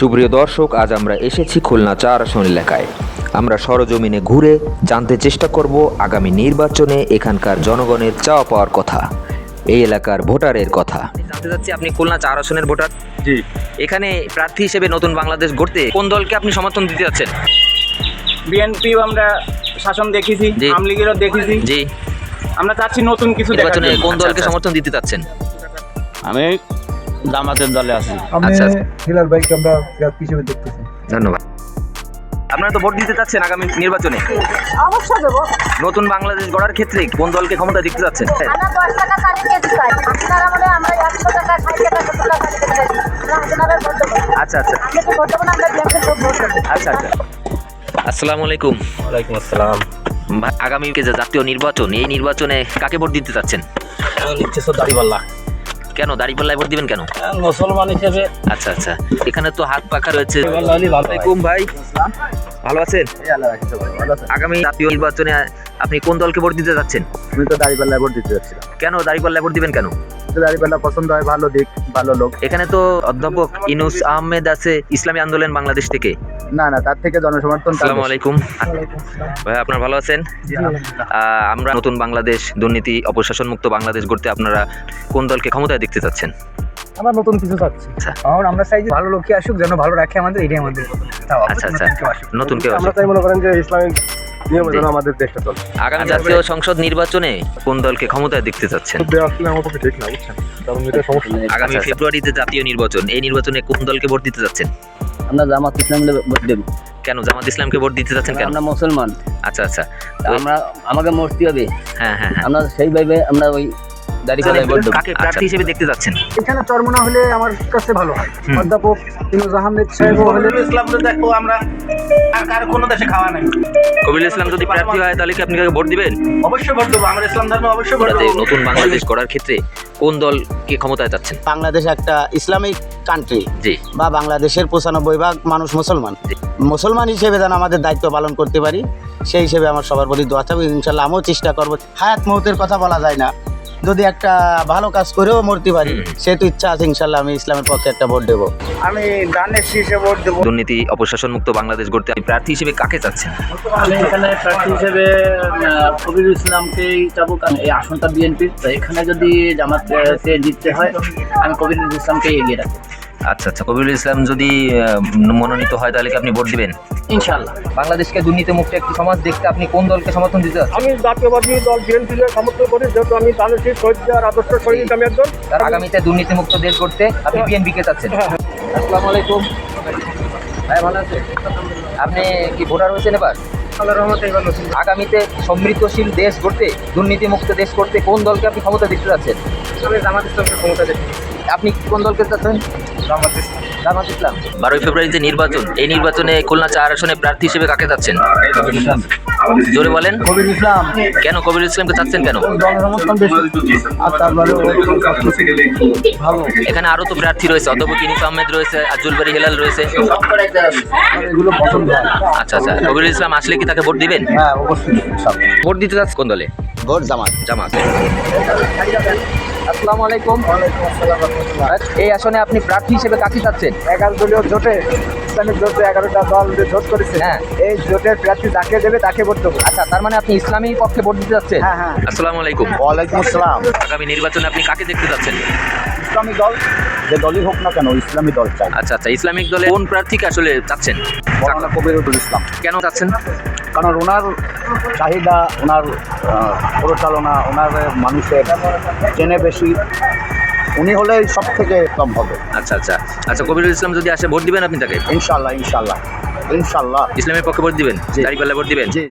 সুপ্রিয় দর্শক আজ আমরা এসেছি খুলনা চার আসন এলাকায়। আমরা সরজমিনে ঘুরে জানতে চেষ্টা করব আগামী নির্বাচনে এখানকার জনগণের চাওয়া পাওয়ার কথা এই এলাকার ভোটারের কথা। জানতে চাচ্ছি আপনি খুলনা চার আসনের ভোটার? জি। এখানে প্রার্থী হিসেবে নতুন বাংলাদেশ গড়তে কোন দলকে আপনি সমর্থন দিতে যাচ্ছেন? বিএনপি আমরা শাসন দেখেছি জি। আমলিগেরও দেখেছি। জি। আমরা চাচ্ছি নতুন কিছু দেখার নির্বাচনে জন্য। কোন দলকে আচ্ছা, সমর্থন দিতে চাচ্ছেন আমি জামাতের দলে আছি। আমি আচ্ছা। হিলাল ভাইকে আমরা হিসেবে দেখতেছি। ধন্যবাদ। আপনারা তো ভোট দিতে চাচ্ছেন আগামী নির্বাচনে? অবশ্যই দেবো। নতুন বাংলাদেশ গড়ার ক্ষেত্রে কোন দলকে ক্ষমতা দেখতে চাচ্ছেন? আমরা দশ টাকা চালি কেজি চাই। আপনারা বলে আমরা একশো টাকা ষাট টাকা সত্তর টাকা চালি কেজি চাই আমরা ভোট দেবো। আচ্ছা আচ্ছা। আপনি তো ভোট দেবো না আমরা বিএনপির ভোট ভোট আচ্ছা আচ্ছা। আসসালামু আলাইকুম। ওয়ালাইকুম আসসালাম। আগামী যে জাতীয় নির্বাচন এই নির্বাচনে কাকে ভোট দিতে চাচ্ছেন? নিচ্ছে কেন? দাঁড়িপাল্লায় ভোট দিবেন কেন? মুসলমান হিসেবে। আচ্ছা আচ্ছা। এখানে তো হাত পাখা রয়েছে। হয়। আলাইকুম ভাই। ভালো আছেন? আগামী জাতীয় নির্বাচনে আপনি কোন দলকে ভোট দিতে যাচ্ছেন? আমি তো দাঁড়িপাল্লায় ভোট দিতে যাচ্ছিলাম। কেন দাঁড়িপাল্লায় ভোট দিবেন কেন? দাঁড়িপাল্লা পছন্দ হয় ভালো দিক ভালো লোক। এখানে তো অধ্যাপক ইনুস আহমেদ আছে ইসলামী আন্দোলন বাংলাদেশ থেকে। না না তার থেকে জনসমর্থন আসসালামু আলাইকুম। ভাই আপনারা ভালো আছেন? আমরা নতুন বাংলাদেশ দুর্নীতি অপশাসন মুক্ত বাংলাদেশ গড়তে আপনারা কোন দলকে ক্ষমতায় দেখতে চাচ্ছেন? আমরা নতুন কিছু চাচ্ছি। আচ্ছা। আমরা চাই যে ভালো লোকই আসুক যেন ভালো রাখে আমাদের এটাই আমাদের আচ্ছা আচ্ছা। নতুন কেউ আমরা। চাই মনে করেন যে ইসলামিক নিয়মে যেন আমাদের দেশটা চলে। আগামী জাতীয় সংসদ নির্বাচনে কোন দলকে ক্ষমতায় দেখতে চাচ্ছেন? আসলে আমার পক্ষে ঠিক না বুঝছেন? কারণ এটা সমস্যা। আগামী ফেব্রুয়ারিতে জাতীয় নির্বাচন এই নির্বাচনে কোন দলকে ভোট দিতে চাচ্ছেন? আমরা জামাত ইসলামকে ভোট দেব। কেন? জামাত ইসলামকে ভোট দিতে চাচ্ছেন কেন? আমরা মুসলমান। আচ্ছা আচ্ছা। আমরা আমাকে মরতে হবে। হ্যাঁ হ্যাঁ হ্যাঁ। আমরা সেইভাবে আমরা ওই কাকে প্রার্থী হিসেবে দেখতে যাচ্ছেন? এখানে চরমনা হলে আমার কাছে ভালো হয়। অধ্যাপক ইনুজ আহমেদ সাহেব হলে ইসলাম তো দেখো আমরা আর কার কোনো দেশে খাওয়া নাই। কবির ইসলাম যদি প্রার্থী হয় তাহলে কি আপনি কাকে ভোট দিবেন? অবশ্যই ভোট দেবো আমরা ইসলাম ধর্মে অবশ্যই ভোট দেবো। নতুন বাংলাদেশ গড়ার ক্ষেত্রে কোন দলকে ক্ষমতায় চাচ্ছেন বাংলাদেশ একটা ইসলামিক কান্ট্রি জি। বা বাংলাদেশের পঁচানব্বই ভাগ মানুষ মুসলমান। মুসলমান হিসেবে যেন আমাদের দায়িত্ব পালন করতে পারি সেই হিসেবে আমার সবার প্রতি দোয়া থাকবে। ইনশাল্লাহ আমিও চেষ্টা করব। হায়াত মুহূর্তের কথা বলা যায় না। যদি একটা ভালো কাজ করেও মরতে পারি হুম। সেহেতু ইচ্ছা আছে ইনশাল্লাহ আমি ইসলামের পক্ষে একটা ভোট দেবো। আমি দানের শীষে ভোট দেবো। দুর্নীতি অপশাসন মুক্ত বাংলাদেশ গড়তে আপনি প্রার্থী হিসেবে কাকে চাচ্ছেন? আমি এখানে প্রার্থী হিসেবে আহ, কবিরুল ইসলামকেই যাব কারণ এই আসনটা বিএনপির। তো এখানে যদি জামাতকে জিততে হয় আমি কবিরুল ইসলামকেই এগিয়ে রাখব। আচ্ছা আচ্ছা। কবিরুল ইসলাম যদি মনোনীত হয় তাহলে কি আপনি ভোট দিবেন? ইনশাল্লাহ বাংলাদেশকে দুর্নীতি মুক্ত একটি সমাজ দেখতে আপনি কোন দলকে সমর্থন দিতে আমি জাতীয়বাদী দল বিএনপিকে সমর্থন করি যেহেতু আমি সেই আদর্শ সৈনিক আমি একজন। তার আগামীতে দুর্নীতি মুক্ত দেশ গড়তে আপনি বিএনপি কে চাচ্ছেন? আসসালামু আলাইকুম। ভাই ভালো আছেন? আপনি কি ভোটার হয়েছেন এবার? আল্লাহ রহমতে এবার আগামীতে সমৃদ্ধশীল দেশ গড়তে দুর্নীতি মুক্ত দেশ করতে কোন দলকে আপনি ক্ষমতা দেখতে চাচ্ছেন? আমি জামাত ইসলামকে ক্ষমতা আপনি কোন দলকে চাচ্ছেন? বারোই ফেব্রুয়ারিতে নির্বাচন এই নির্বাচনে খুলনা চার আসনে প্রার্থী হিসেবে কাকে চাচ্ছেন? জোরে বলেন। কবির ইসলাম। কেন কবির ইসলামকে চাচ্ছেন কেন? জনসমর্থন বেশি। আর তারপরে ভালো এখানে আরও তো প্রার্থী রয়েছে অধ্যাপক ইনিস আহমেদ রয়েছে আজুল বাড়ি হেলাল রয়েছে। এগুলো পছন্দ আচ্ছা আচ্ছা। কবির ইসলাম আসলে কি তাকে ভোট দিবেন? হ্যাঁ। ভোট দিতে চাচ্ছে কোন দলে? ভোট জামাত। জামাত। আসসালামু আলাইকুম। এই আসনে আপনি প্রার্থী হিসেবে কাকে চাচ্ছেন? এগারো দলীয় জোটে ইসলামিক জোটে এগারোটা দল যে জোট করেছে। হ্যাঁ। এই জোটের প্রার্থী যাকে দেবে তাকে ভোট দেবো। আচ্ছা তার মানে আপনি ইসলামী পক্ষে ভোট দিতে যাচ্ছেন? হ্যাঁ, হ্যাঁ। আসসালামু আলাইকুম। ওয়ালাইকুম আসসালাম। আগামী নির্বাচনে আপনি কাকে দেখতে যাচ্ছেন? ইসলামী দল যে দলই হোক না কেন ইসলামী দল চাই। আচ্ছা আচ্ছা ইসলামিক দলে কোন প্রার্থীকে আসলে চাচ্ছেন? কবিরুল ইসলাম। কেন চাচ্ছেন? কারণ ওনার চাহিদা ওনার পরিচালনা ওনার মানুষের চেনে বেশি। উনি হলে সব থেকে কম হবে। আচ্ছা আচ্ছা। আচ্ছা কবিরুল ইসলাম যদি আসে ভোট দিবেন আপনি তাকে? ইনশাল্লাহ ইনশাল্লাহ ইনশাল্লাহ। ইসলামের পক্ষে ভোট দিবেন? দাঁড়িপাল্লা ভোট দিবেন? জি।